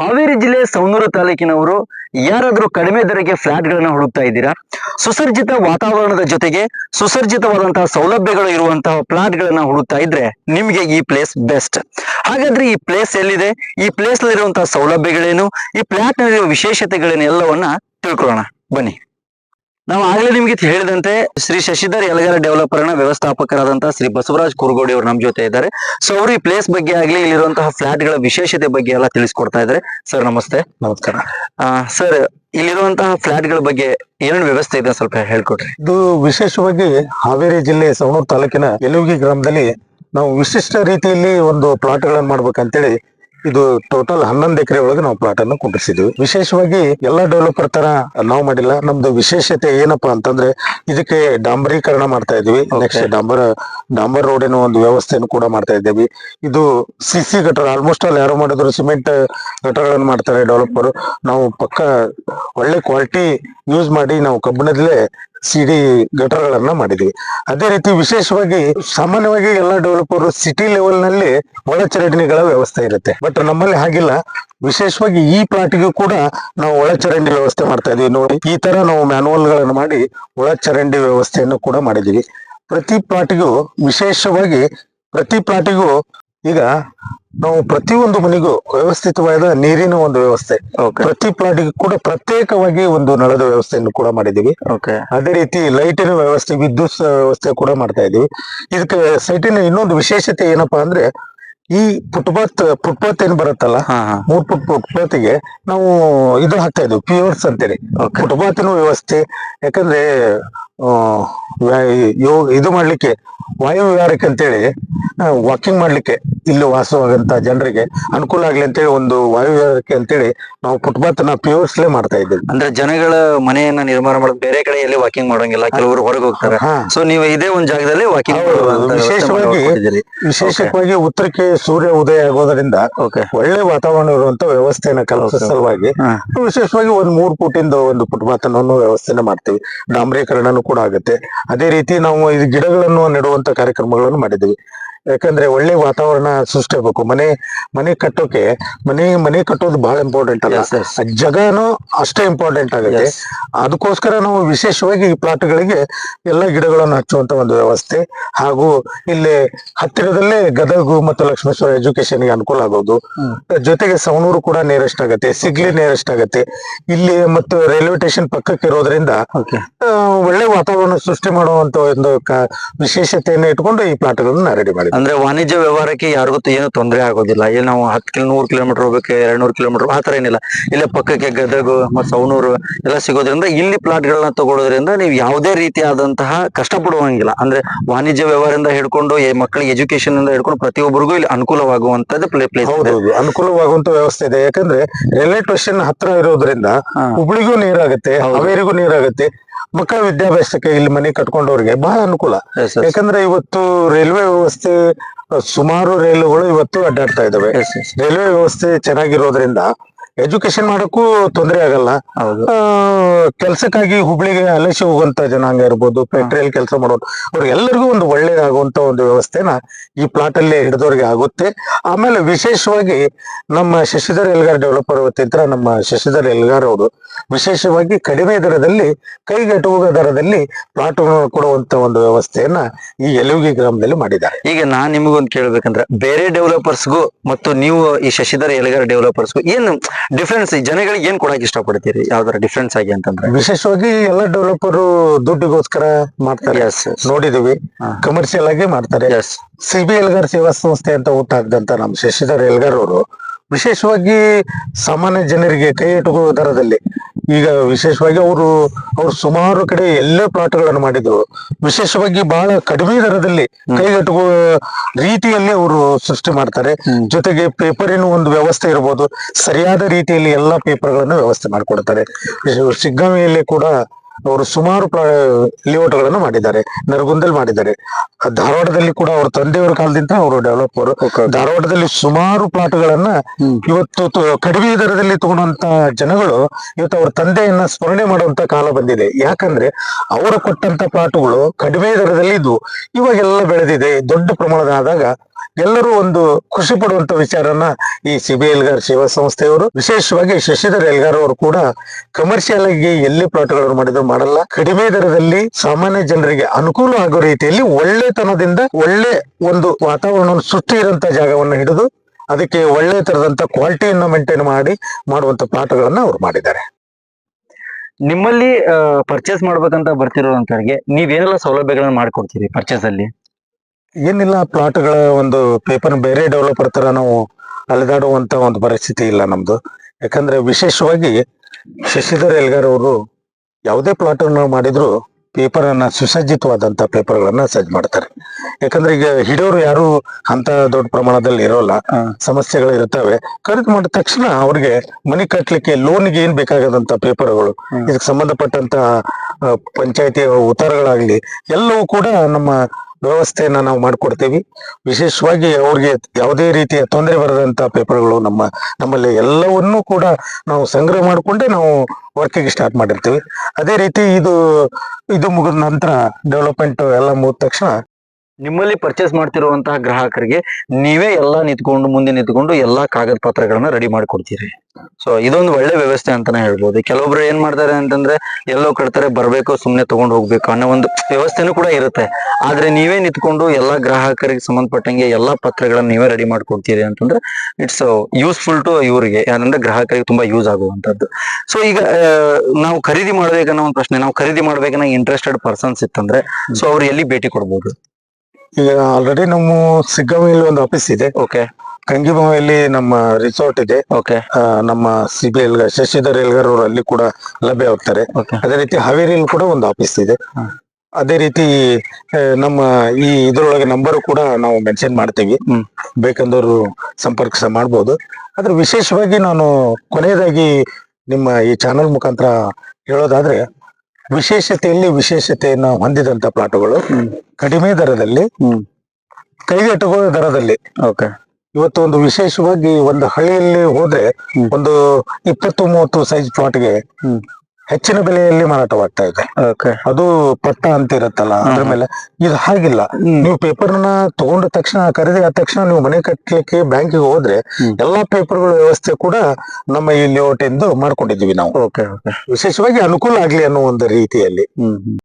ಹಾವೇರಿ ಜಿಲ್ಲೆ ಸವಣೂರು ತಾಲೂಕಿನವರು ಯಾರಾದ್ರೂ ಕಡಿಮೆ ದರಕ್ಕೆ ಫ್ಲಾಟ್ ಗಳನ್ನ ಹುಡುಕ್ತಾ ಇದ್ದೀರಾ? ಸುಸರ್ಜಿತ ವಾತಾವರಣದ ಜೊತೆಗೆ ಸುಸರ್ಜಿತವಾದಂತಹ ಸೌಲಭ್ಯಗಳು ಇರುವಂತಹ ಫ್ಲಾಟ್ ಗಳನ್ನ ಹುಡುಕ್ತಾ ಇದ್ರೆ ನಿಮ್ಗೆ ಈ ಪ್ಲೇಸ್ ಬೆಸ್ಟ್. ಹಾಗಾದ್ರೆ ಈ ಪ್ಲೇಸ್ ಎಲ್ಲಿದೆ? ಈ ಪ್ಲೇಸ್ ನಲ್ಲಿರುವಂತಹ ಸೌಲಭ್ಯಗಳೇನು? ಈ ಫ್ಲಾಟ್ ನಲ್ಲಿರುವ ವಿಶೇಷತೆಗಳೇನು? ಎಲ್ಲವನ್ನ ತಿಳ್ಕೊಳ್ಳೋಣ. ಬನ್ನಿ. ನಾವು ಆಗ್ಲೇ ನಿಮ್ಗೆ ಹೇಳಿದಂತೆ ಶ್ರೀ ಶಶಿಧರ್ ಯಲಗರ ಡೆವಲಪರ್ನ ವ್ಯವಸ್ಥಾಪಕರಾದಂತಹ ಶ್ರೀ ಬಸವರಾಜ್ ಕುರುಗೋಡಿ ಅವರು ನಮ್ಮ ಜೊತೆ ಇದ್ದಾರೆ. ಸೊ ಅವರು ಈ ಪ್ಲೇಸ್ ಬಗ್ಗೆ ಆಗ್ಲಿ ಇಲ್ಲಿರುವಂತಹ ಫ್ಲಾಟ್ಗಳ ವಿಶೇಷತೆ ಬಗ್ಗೆ ಎಲ್ಲ ತಿಳಿಸ್ಕೊಡ್ತಾ ಇದ್ದಾರೆ. ಸರ್ ನಮಸ್ತೆ. ನಮಸ್ಕಾರ. ಸರ್ ಇಲ್ಲಿರುವಂತಹ ಫ್ಲಾಟ್ಗಳ ಬಗ್ಗೆ ಏನೇನು ವ್ಯವಸ್ಥೆ ಇದೆ ಸ್ವಲ್ಪ ಹೇಳ್ಕೊಡ್ರಿ. ಇದು ವಿಶೇಷವಾಗಿ ಹಾವೇರಿ ಜಿಲ್ಲೆ ಸವಣೂರು ತಾಲೂಕಿನ ಎಲುಗಿ ಗ್ರಾಮದಲ್ಲಿ ನಾವು ವಿಶಿಷ್ಟ ರೀತಿಯಲ್ಲಿ ಒಂದು ಪ್ಲಾಟ್ ಗಳನ್ನ ಮಾಡ್ಬೇಕಂತೇಳಿ ಇದು ಟೋಟಲ್ ಹನ್ನೊಂದು ಎಕರೆ ಒಳಗೆ ನಾವು ಪ್ಲಾಟ್ ಅನ್ನು ಕುಂಡಿಸಿದ್ವಿ. ವಿಶೇಷವಾಗಿ ಎಲ್ಲಾ ಡೆವಲಪರ್ ತರ ನಾವು ಮಾಡಿಲ್ಲ. ನಮ್ದು ವಿಶೇಷತೆ ಏನಪ್ಪಾ ಅಂತಂದ್ರೆ ಇದಕ್ಕೆ ಡಾಂಬರೀಕರಣ ಮಾಡ್ತಾ ಇದೀವಿ. ನೆಕ್ಸ್ಟ್ ಡಾಂಬರ್ ಡಾಂಬರ್ ರೋಡಿನ ಒಂದು ವ್ಯವಸ್ಥೆಯನ್ನು ಕೂಡ ಮಾಡ್ತಾ ಇದ್ದೇವೆ. ಇದು ಸಿ ಸಿ ಗಟರ್ ಆಲ್ಮೋಸ್ಟ್ ಅಲ್ಲಿ ಯಾರು ಮಾಡಿದ್ರು ಸಿಮೆಂಟ್ ಗಟರ್ಗಳನ್ನು ಮಾಡ್ತಾರೆ ಡೆವಲಪರ್ ನಾವು ಪಕ್ಕ ಒಳ್ಳೆ ಕ್ವಾಲಿಟಿ ಯೂಸ್ ಮಾಡಿ ನಾವು ಕಬ್ಬಿಣದಲ್ಲೇ ಸಿಡಿ ಗಟರ್ಗಳನ್ನ ಮಾಡಿದ್ವಿ. ಅದೇ ರೀತಿ ವಿಶೇಷವಾಗಿ ಸಾಮಾನ್ಯವಾಗಿ ಎಲ್ಲ ಡೆವಲಪರ್ ಸಿಟಿ ಲೆವೆಲ್ನಲ್ಲಿ ಒಳಚರಂಡಿಗಳ ವ್ಯವಸ್ಥೆ ಇರುತ್ತೆ. ಬಟ್ ನಮ್ಮಲ್ಲಿ ಹಾಗಿಲ್ಲ. ವಿಶೇಷವಾಗಿ ಈ ಪ್ಲಾಟ್ಗೂ ಕೂಡ ನಾವು ಒಳಚರಂಡಿ ವ್ಯವಸ್ಥೆ ಮಾಡ್ತಾ ಇದೀವಿ. ನೋಡಿ, ಈ ತರ ನಾವು ಮ್ಯಾನುವಲ್ಗಳನ್ನು ಮಾಡಿ ಒಳಚರಂಡಿ ವ್ಯವಸ್ಥೆಯನ್ನು ಕೂಡ ಮಾಡಿದೀವಿ. ಪ್ರತಿ ಪ್ಲಾಟಿಗೂ ವಿಶೇಷವಾಗಿ ಪ್ರತಿ ಪ್ಲಾಟಿಗೂ ಈಗ ನಾವು ಪ್ರತಿಯೊಂದು ಮನೆಗೂ ವ್ಯವಸ್ಥಿತವಾದ ನೀರಿನ ಒಂದು ವ್ಯವಸ್ಥೆ. ಪ್ರತಿ ಪ್ಲಾಟಿಗೂ ಕೂಡ ಪ್ರತ್ಯೇಕವಾಗಿ ಒಂದು ನಳದ ವ್ಯವಸ್ಥೆಯನ್ನು ಕೂಡ ಮಾಡಿದೀವಿ ಅದೇ ರೀತಿ ಲೈಟಿನ ವ್ಯವಸ್ಥೆ ವಿದ್ಯುತ್ ವ್ಯವಸ್ಥೆ ಕೂಡ ಮಾಡ್ತಾ ಇದೀವಿ ಇದಕ್ಕೆ ಸೈಟಿನ ಇನ್ನೊಂದು ವಿಶೇಷತೆ ಏನಪ್ಪಾ ಅಂದ್ರೆ ಈ ಫುಟ್ಪಾತ್ ಫುಟ್ಪಾತ್ ಏನ್ ಬರುತ್ತಲ್ಲ ಮೂರ್ ಫುಟ್ ಫುಟ್ಪಾತಿಗೆ ನಾವು ಇದು ಹಾಕ್ತಾ ಇದ್ವಿ ಪ್ಯೂರ್ಸ್ ಅಂತೇಳಿ. ಫುಟ್ಪಾತಿನ ವ್ಯವಸ್ಥೆ ಯಾಕಂದ್ರೆ ಇದು ಮಾಡ್ಲಿಕ್ಕೆ ವಾಯು ವಿಹಾರಕ್ಕೆ ಅಂತೇಳಿ ವಾಕಿಂಗ್ ಮಾಡ್ಲಿಕ್ಕೆ ಇಲ್ಲಿ ವಾಸವಾಗಂತ ಜನರಿಗೆ ಅನುಕೂಲ ಆಗ್ಲಿ ಅಂತೇಳಿ ಒಂದು ವಾಯು ವಿಹಾರಕ್ಕೆ ಅಂತೇಳಿ ನಾವು ಫುಟ್ಪಾತ್ನ ಪ್ಯೂರ್ಸ್ಲೇ ಮಾಡ್ತಾ ಇದ್ದೀವಿ. ಅಂದ್ರೆ ಜನಗಳ ಮನೆಯನ್ನ ನಿರ್ಮಾಣ ಮಾಡೋದು ಬೇರೆ ಕಡೆ ಎಲ್ಲಿ ವಾಕಿಂಗ್ ಮಾಡೋಂಗಿಲ್ಲ ಕೆಲವರು ಹೊರಗೆ ಹೋಗ್ತಾರೆ. ಸೊ ನೀವು ಇದೇ ಒಂದು ಜಾಗದಲ್ಲಿ ವಾಕಿಂಗ್ ವಿಶೇಷವಾಗಿ ವಿಶೇಷವಾಗಿ ಉತ್ತರಕ್ಕೆ ಸೂರ್ಯ ಉದಯ ಆಗೋದ್ರಿಂದ ಓಕೆ ಒಳ್ಳೆ ವಾತಾವರಣ ಇರುವಂತ ವ್ಯವಸ್ಥೆನ ಕಲ್ಪಿಸೋ ಸಲುವಾಗಿ ವಿಶೇಷವಾಗಿ ಒಂದ್ ಮೂರ್ ಫುಟಿಂದ ಒಂದು ಫುಟ್ಪಾತ್ ಅನ್ನೋ ವ್ಯವಸ್ಥೆನ ಮಾಡ್ತೀವಿ. ಡಾಂಬರೀಕರಣನೂ ಕೂಡ ಆಗುತ್ತೆ. ಅದೇ ರೀತಿ ನಾವು ಇದು ಗಿಡಗಳನ್ನು ನೆಡುವಂತ ಕಾರ್ಯಕ್ರಮಗಳನ್ನು ಮಾಡಿದ್ದೀವಿ. ಯಾಕಂದ್ರೆ ಒಳ್ಳೆ ವಾತಾವರಣ ಸೃಷ್ಟಿ ಆಗ್ಬೇಕು ಮನೆ ಮನೆ ಕಟ್ಟೋಕೆ ಮನೆ ಮನೆ ಕಟ್ಟೋದು ಬಹಳ ಇಂಪಾರ್ಟೆಂಟ್ ಅಲ್ಲ. ಜಗನು ಅಷ್ಟೇ ಇಂಪಾರ್ಟೆಂಟ್ ಆಗುತ್ತೆ. ಅದಕ್ಕೋಸ್ಕರ ನಾವು ವಿಶೇಷವಾಗಿ ಈ ಪ್ಲಾಟ್ಗಳಿಗೆ ಎಲ್ಲ ಗಿಡಗಳನ್ನು ಹಚ್ಚುವಂತ ಒಂದು ವ್ಯವಸ್ಥೆ. ಹಾಗೂ ಇಲ್ಲಿ ಹತ್ತಿರದಲ್ಲೇ ಗದಗು ಮತ್ತು ಲಕ್ಷ್ಮೇಶ್ವರ ಎಜುಕೇಶನ್ಗೆ ಅನುಕೂಲ ಆಗೋದು. ಜೊತೆಗೆ ಸವಣೂರು ಕೂಡ ನಿಯರೆಸ್ಟ್ ಆಗುತ್ತೆ. ಸಿಗ್ಲಿ ನಿಯರೆಸ್ಟ್ ಆಗುತ್ತೆ. ಇಲ್ಲಿ ಮತ್ತು ರೈಲ್ವೆ ಸ್ಟೇಷನ್ ಪಕ್ಕಕ್ಕೆ ಇರೋದ್ರಿಂದ ಒಳ್ಳೆ ವಾತಾವರಣ ಸೃಷ್ಟಿ ಮಾಡುವಂತ ಒಂದು ವಿಶೇಷತೆಯನ್ನು ಇಟ್ಕೊಂಡು ಈ ಪ್ಲಾಟ್ಗಳನ್ನ ರೆಡಿ ಮಾಡಿದ್ವಿ ಅಂದ್ರೆ ವಾಣಿಜ್ಯ ವ್ಯವಹಾರಕ್ಕೆ ಯಾರಿಗೂ ಏನು ತೊಂದರೆ ಆಗೋದಿಲ್ಲ. ಇಲ್ಲಿ ನಾವು ಹತ್ತು ಕಿಲೋ ನೂರು ಕಿಲೋಮೀಟರ್ ಹೋಗ್ಬೇಕು ಎರಡ್ ನೂರು ಕಿಲೋಮೀಟರ್ ಆತರ ಏನಿಲ್ಲ. ಇಲ್ಲೇ ಪಕ್ಕಕ್ಕೆ ಗದಗ ಮತ್ತು ಸವಣೂರು ಎಲ್ಲ ಸಿಗೋದ್ರಿಂದ ಇಲ್ಲಿ ಪ್ಲಾಟ್ ಗಳನ್ನ ತಗೊಳ್ಳೋದ್ರಿಂದ ನೀವು ಯಾವುದೇ ರೀತಿಯಾದಂತಹ ಕಷ್ಟಪಡುವಂಗಿಲ್ಲ. ಅಂದ್ರೆ ವಾಣಿಜ್ಯ ವ್ಯವಹಾರದಿಂದ ಹಿಡ್ಕೊಂಡು ಈ ಮಕ್ಕಳಿಗೆ ಎಜುಕೇಶನ್ ಇಂದ ಹಿಡ್ಕೊಂಡು ಪ್ರತಿಯೊಬ್ಬರಿಗೂ ಇಲ್ಲಿ ಅನುಕೂಲವಾಗುವಂತದ್ದು ಪ್ಲೇ ಪ್ಲೇಸ್ ಹೌದು ಅನುಕೂಲವಾಗುವಂತ ವ್ಯವಸ್ಥೆ ಇದೆ. ಯಾಕಂದ್ರೆ ರೈಲ್ವೆ ಸ್ಟೇಷನ್ ಹತ್ರ ಇರೋದ್ರಿಂದ. ಹುಬ್ಳಿಗೂ ನೀರಾಗುತ್ತೆ. ಹಾವೇರಿಗೂ ನೀರಾಗುತ್ತೆ ಮಕ್ಕಳ ವಿದ್ಯಾಭ್ಯಾಸಕ್ಕೆ ಇಲ್ಲಿ ಮನೆ ಕಟ್ಕೊಂಡವ್ರಿಗೆ ಬಹಳ ಅನುಕೂಲ. ಯಾಕಂದ್ರೆ ಇವತ್ತು ರೈಲ್ವೆ ವ್ಯವಸ್ಥೆ ಸುಮಾರು ರೈಲುಗಳು ಇವತ್ತು ಅಡ್ಡಾಡ್ತಾ ಇದಾವೆ. ರೈಲ್ವೆ ವ್ಯವಸ್ಥೆ ಚೆನ್ನಾಗಿರೋದ್ರಿಂದ ಎಜುಕೇಶನ್ ಮಾಡೋಕ್ಕೂ ತೊಂದರೆ ಆಗಲ್ಲ. ಕೆಲಸಕ್ಕಾಗಿ ಹುಬ್ಳಿಗೆ ಅಲಸಿ ಹೋಗುವಂತ ಜನಾಂಗ ಇರ್ಬೋದು ಫ್ಯಾಕ್ಟ್ರಿಯಲ್ಲಿ ಕೆಲಸ ಮಾಡೋರು ಅವ್ರಿಗೆಲ್ಲರಿಗೂ ಒಂದು ಒಳ್ಳೇದಾಗುವಂತ ಒಂದು ವ್ಯವಸ್ಥೆನ ಈ ಪ್ಲಾಟ್ ಅಲ್ಲಿ ಹಿಡಿದವ್ರಿಗೆ ಆಗುತ್ತೆ. ಆಮೇಲೆ ವಿಶೇಷವಾಗಿ ನಮ್ಮ ಶಶಿಧರ್ ಎಲ್ಗಾರ್ ಡೆವಲಪರ್ ವತಿಯಿಂದ ನಮ್ಮ ಶಶಿಧರ್ ಎಲ್ಗಾರ್ ಅವರು ವಿಶೇಷವಾಗಿ ಕಡಿಮೆ ದರದಲ್ಲಿ ಕೈಗೆಟುವ ದರದಲ್ಲಿ ಪ್ಲಾಟ್ ಕೊಡುವಂತ ಒಂದು ವ್ಯವಸ್ಥೆಯನ್ನ ಈ ಯಲುಗಿ ಗ್ರಾಮದಲ್ಲಿ ಮಾಡಿದ್ದಾರೆ. ಈಗ ನಾನ್ ನಿಮಗೊಂದು ಕೇಳ್ಬೇಕಂದ್ರೆ ಬೇರೆ ಡೆವಲಪರ್ಸ್ಗೂ ಮತ್ತು ನೀವು ಈ ಶಶಿಧರ್ ಎಲ್ಗಾರ್ ಡೆವಲಪರ್ಸ್ಗೂ ಏನು ಡಿಫ್ರೆನ್ಸ್ ಜನಗಳಿಗೆ ಏನ್ ಕೊಡಕ್ ಇಷ್ಟಪಡ್ತೀರಿ? ಯಾವ್ದಾರ ಡಿಫ್ರೆನ್ಸ್ ಆಗಿ ಅಂತಂದ್ರೆ? ವಿಶೇಷವಾಗಿ ಎಲ್ಲ ಡೆವಲಪರ್ ದುಡ್ಡಿಗೋಸ್ಕರ ಮಾಡ್ತಾರೆ. ಎಸ್ ನೋಡಿದೀವಿ. ಕಮರ್ಷಿಯಲ್ ಆಗಿ ಮಾಡ್ತಾರೆ. ಎಸ್ ಸಿ ಬಿ ಎಲ್ಗಾರ್ ಸೇವಾ ಸಂಸ್ಥೆ ಅಂತ ಹುಟ್ಟಾಕ್ದಂತ ನಮ್ ಶಶಿಧರ್ ಎಲ್ಗಾರ್ ಅವರು. ವಿಶೇಷವಾಗಿ ಸಾಮಾನ್ಯ ಜನರಿಗೆ ಕೈ ಎಟುಕುವ ದರದಲ್ಲಿ ಈಗ ವಿಶೇಷವಾಗಿ ಅವರು ಅವರು ಸುಮಾರು ಕಡೆ ಎಲ್ಲ ಪ್ಲಾಟ್ಗಳನ್ನು ಮಾಡಿದ್ರು. ವಿಶೇಷವಾಗಿ ಬಹಳ ಕಡಿಮೆ ದರದಲ್ಲಿ ಕೈಗೆಟುಕುವ ರೀತಿಯಲ್ಲಿ ಅವರು ಸೃಷ್ಟಿ ಮಾಡ್ತಾರೆ. ಜೊತೆಗೆ ಪೇಪರಿನ ಒಂದು ವ್ಯವಸ್ಥೆ ಇರ್ಬೋದು ಸರಿಯಾದ ರೀತಿಯಲ್ಲಿ ಎಲ್ಲಾ ಪೇಪರ್ಗಳನ್ನು ವ್ಯವಸ್ಥೆ ಮಾಡಿಕೊಡ್ತಾರೆ. ಸಿಗ್ಗಾಮಿಯಲ್ಲಿ ಕೂಡ ಅವರು ಸುಮಾರು ಲೇಔಟ್ಗಳನ್ನು ಮಾಡಿದ್ದಾರೆ ನರಗುಂದಲ್ಲಿ ಮಾಡಿದ್ದಾರೆ. ಧಾರವಾಡದಲ್ಲಿ ಕೂಡ ಅವ್ರ ತಂದೆಯವರ ಕಾಲದಿಂದ ಅವರು ಡೆವಲಪರ್ ಧಾರವಾಡದಲ್ಲಿ ಸುಮಾರು ಪ್ಲಾಟ್ಗಳನ್ನ. ಇವತ್ತು ಕಡಿಮೆ ದರದಲ್ಲಿ ತಗೊಂಡಂತ ಜನಗಳು ಇವತ್ತು ಅವ್ರ ತಂದೆಯನ್ನ ಸ್ಮರಣೆ ಮಾಡುವಂತ ಕಾಲ ಬಂದಿದೆ. ಯಾಕಂದ್ರೆ ಅವರು ಕೊಟ್ಟಂತ ಪ್ಲಾಟ್ಗಳು ಕಡಿಮೆ ದರದಲ್ಲಿ ಇದ್ವು. ಇವಾಗೆಲ್ಲ ಬೆಳೆದಿದೆ ದೊಡ್ಡ ಪ್ರಮಾಣದ ಆದಾಗ ಎಲ್ಲರೂ ಒಂದು ಖುಷಿ ಪಡುವಂತ ವಿಚಾರನ ಈ ಸಿಬಿ ಎಲ್ಗಾರ್ ಸೇವಾ ಸಂಸ್ಥೆಯವರು ವಿಶೇಷವಾಗಿ ಶಶಿಧರ್ ಎಲ್ಗಾರ್ ಅವರು ಕೂಡ ಕಮರ್ಷಿಯಲ್ ಆಗಿ ಎಲ್ಲಿ ಪ್ಲಾಟ್ಗಳನ್ನು ಮಾಡಿದ್ರು ಮಾಡಲ್ಲ. ಕಡಿಮೆ ದರದಲ್ಲಿ ಸಾಮಾನ್ಯ ಜನರಿಗೆ ಅನುಕೂಲ ಆಗೋ ರೀತಿಯಲ್ಲಿ ಒಳ್ಳೆತನದಿಂದ ಒಳ್ಳೆ ಒಂದು ವಾತಾವರಣವನ್ನು ಸೃಷ್ಟಿ ಇರುವಂತಹ ಜಾಗವನ್ನು ಹಿಡಿದು ಅದಕ್ಕೆ ಒಳ್ಳೆ ತರದಂತ ಕ್ವಾಲಿಟಿಯನ್ನು ಮೇಂಟೈನ್ ಮಾಡಿ ಮಾಡುವಂತ ಪಾಠಗಳನ್ನ ಅವ್ರು ಮಾಡಿದ್ದಾರೆ. ನಿಮ್ಮಲ್ಲಿ ಪರ್ಚೇಸ್ ಮಾಡ್ಬೇಕಂತ ಬರ್ತಿರೋಂಥವ್ರಿಗೆ ನೀವೇನೆಲ್ಲ ಸೌಲಭ್ಯಗಳನ್ನ ಮಾಡ್ಕೊಡ್ತೀರಿ ಪರ್ಚೇಸ್ ಅಲ್ಲಿ? ಏನಿಲ್ಲ ಪ್ಲಾಟ್ಗಳ ಒಂದು ಪೇಪರ್ ಬೇರೆ ಡೆವಲಪರ್ ತರ ನಾವು ಅಲೆದಾಡುವಂತ ಒಂದು ಪರಿಸ್ಥಿತಿ ಇಲ್ಲ ನಮ್ದು. ಯಾಕಂದ್ರೆ ವಿಶೇಷವಾಗಿ ಶಶಿಧರ್ ಎಲ್ಗಾರ್ ಅವರು ಯಾವುದೇ ಪ್ಲಾಟ್ ಅನ್ನು ಮಾಡಿದ್ರು ಪೇಪರ್ ಅನ್ನ ಸುಸಜ್ಜಿತವಾದಂತ ಪೇಪರ್ಗಳನ್ನ ಸಜ್ಜ ಮಾಡ್ತಾರೆ ಯಾಕಂದ್ರೆ ಈಗ ಹಿಡಿಯೋರು ಯಾರು ಅಂತ ದೊಡ್ಡ ಪ್ರಮಾಣದಲ್ಲಿ ಇರೋಲ್ಲ. ಸಮಸ್ಯೆಗಳು ಇರ್ತವೆ ಖರೀದಿ ಮಾಡಿದ ತಕ್ಷಣ ಅವ್ರಿಗೆ ಮನಿ ಲೋನ್ ಲೋನ್ಗೆ ಏನ್ ಬೇಕಾಗದಂತ ಪೇಪರ್ಗಳು. ಇದಕ್ಕೆ ಸಂಬಂಧಪಟ್ಟಂತ ಪಂಚಾಯತಿ ಉತ್ತರಗಳಾಗ್ಲಿ ಎಲ್ಲವೂ ಕೂಡ ನಮ್ಮ ವ್ಯವಸ್ಥೆಯನ್ನ ನಾವು ಮಾಡ್ಕೊಡ್ತೀವಿ. ವಿಶೇಷವಾಗಿ ಅವ್ರಿಗೆ ಯಾವುದೇ ರೀತಿಯ ತೊಂದರೆ ಬರದಂತ ಪೇಪರ್ಗಳು ನಮ್ಮ, ನಮ್ಮಲ್ಲಿ ಎಲ್ಲವನ್ನೂ ಕೂಡ ನಾವು ಸಂಗ್ರಹ ಮಾಡಿಕೊಂಡೇ ನಾವು ವರ್ಕಿಗೆ ಸ್ಟಾರ್ಟ್ ಮಾಡಿರ್ತೀವಿ. ಅದೇ ರೀತಿ ಇದು ಇದು ಮುಗಿದ ನಂತರ ಡೆವಲಪ್ಮೆಂಟ್ ಎಲ್ಲ ಮುಗಿದ ತಕ್ಷಣ ನಿಮ್ಮಲ್ಲಿ ಪರ್ಚೇಸ್ ಮಾಡ್ತಿರುವಂತಹ ಗ್ರಾಹಕರಿಗೆ ನೀವೇ ಎಲ್ಲಾ ನಿಂತ್ಕೊಂಡು, ಮುಂದೆ ನಿಂತ್ಕೊಂಡು ಎಲ್ಲಾ ಕಾಗದ ಪತ್ರಗಳನ್ನ ರೆಡಿ ಮಾಡಿಕೊಡ್ತೀರಿ. ಸೊ ಇದೊಂದು ಒಳ್ಳೆ ವ್ಯವಸ್ಥೆ ಅಂತಾನೆ ಹೇಳ್ಬೋದು. ಕೆಲವೊಬ್ರು ಏನ್ ಮಾಡ್ತಾರೆ ಅಂತಂದ್ರೆ, ಎಲ್ಲೋ ಕಟ್ತಾರೆ, ಬರ್ಬೇಕು, ಸುಮ್ನೆ ತಗೊಂಡು ಹೋಗ್ಬೇಕು ಅನ್ನೋ ಒಂದು ವ್ಯವಸ್ಥೆನೂ ಕೂಡ ಇರುತ್ತೆ. ಆದ್ರೆ ನೀವೇ ನಿಂತ್ಕೊಂಡು ಎಲ್ಲಾ ಗ್ರಾಹಕರಿಗೆ ಸಂಬಂಧಪಟ್ಟಂಗೆ ಎಲ್ಲಾ ಪತ್ರಗಳನ್ನ ನೀವೇ ರೆಡಿ ಮಾಡ್ಕೊಡ್ತೀರಿ ಅಂತಂದ್ರೆ ಇಟ್ಸ್ ಯೂಸ್ಫುಲ್ ಟು ಇವರಿಗೆ. ಯಾಕಂದ್ರೆ ಗ್ರಾಹಕರಿಗೆ ತುಂಬಾ ಯೂಸ್ ಆಗುವಂತದ್ದು ಸೊ ಈಗ ನಾವು ಖರೀದಿ ಮಾಡ್ಬೇಕನ್ನೋ ಒಂದು ಪ್ರಶ್ನೆ, ನಾವು ಖರೀದಿ ಮಾಡ್ಬೇಕನ್ನೋ ಇಂಟ್ರೆಸ್ಟೆಡ್ ಪರ್ಸನ್ಸ್ ಇತ್ತಂದ್ರೆ ಸೊ ಅವ್ರು ಎಲ್ಲಿ ಭೇಟಿ ಕೊಡ್ಬೋದು? ಈಗ ಆಲ್ರೆಡಿ ನಮ್ಮ ಸಿಗ್ಗಾವಿಯಲ್ಲಿ ಒಂದು ಆಫೀಸ್ ಇದೆ. ಓಕೆ ಕಂಗಿಬಾವಿಯಲ್ಲಿ ನಮ್ಮ ರಿಸಾರ್ಟ್ ಇದೆ. ಓಕೆ ನಮ್ಮ ಸಿಬಿ ಎಲ್ಗರ್ ಶಶಿಧರ್ ಎಲ್ಗರ್ ಅವರು ಅಲ್ಲಿ ಕೂಡ ಲಭ್ಯ ಆಗ್ತಾರೆ. ಅದೇ ರೀತಿ ಹಾವೇರಿಯಲ್ಲಿ ಕೂಡ ಒಂದು ಆಫೀಸ್ ಇದೆ. ಅದೇ ರೀತಿ ನಮ್ಮ ಈ ಇದರೊಳಗೆ ನಂಬರ್ ಕೂಡ ನಾವು ಮೆನ್ಷನ್ ಮಾಡ್ತೀವಿ. ಬೇಕಂದವರು ಸಂಪರ್ಕ ಮಾಡ್ಬೋದು. ಆದ್ರೆ ವಿಶೇಷವಾಗಿ ನಾನು ಕೊನೆಯದಾಗಿ ನಿಮ್ಮ ಈ ಚಾನಲ್ ಮುಖಾಂತರ ಹೇಳೋದಾದ್ರೆ ವಿಶೇಷತೆಯಲ್ಲಿ ವಿಶೇಷತೆಯನ್ನು ಹೊಂದಿದಂತ ಪ್ಲಾಟ್ಗಳು. ಕಡಿಮೆ ದರದಲ್ಲಿ ಕೈಗೆಟಕುವ ದರದಲ್ಲಿ ಓಕೆ ಇವತ್ತು ಒಂದು ವಿಶೇಷವಾಗಿ ಒಂದು ಹಳ್ಳಿಯಲ್ಲಿ ಹೋದ್ರೆ ಒಂದು ಇಪ್ಪತ್ತು ಮೂವತ್ತು ಸೈಜ್ ಪ್ಲಾಟ್ಗೆ. ಹೆಚ್ಚಿನ ಬೆಲೆಯಲ್ಲಿ ಮಾರಾಟವಾಗ್ತಾ ಇದೆ. ಅದು ಪಟ್ಟ ಅಂತ ಇರುತ್ತಲ್ಲ ಅದ್ರ ಮೇಲೆ. ಇದು ಹಾಗಿಲ್ಲ. ನೀವು ಪೇಪರ್ನ ತಗೊಂಡ ತಕ್ಷಣ ಖರೀದಿ ಆದ ತಕ್ಷಣ ನೀವು ಮನೆ ಕಟ್ಟಲಿಕ್ಕೆ ಬ್ಯಾಂಕಿಗೆ ಹೋದ್ರೆ. ಎಲ್ಲಾ ಪೇಪರ್ಗಳ ವ್ಯವಸ್ಥೆ ಕೂಡ ನಮ್ಮ ಈ ಲೇಔಟ್ ಇಂದ ಮಾಡ್ಕೊಂಡಿದೀವಿ ನಾವು. ವಿಶೇಷವಾಗಿ ಅನುಕೂಲ ಆಗ್ಲಿ ಅನ್ನೋ ಒಂದು ರೀತಿಯಲ್ಲಿ. ಹ್ಮ್.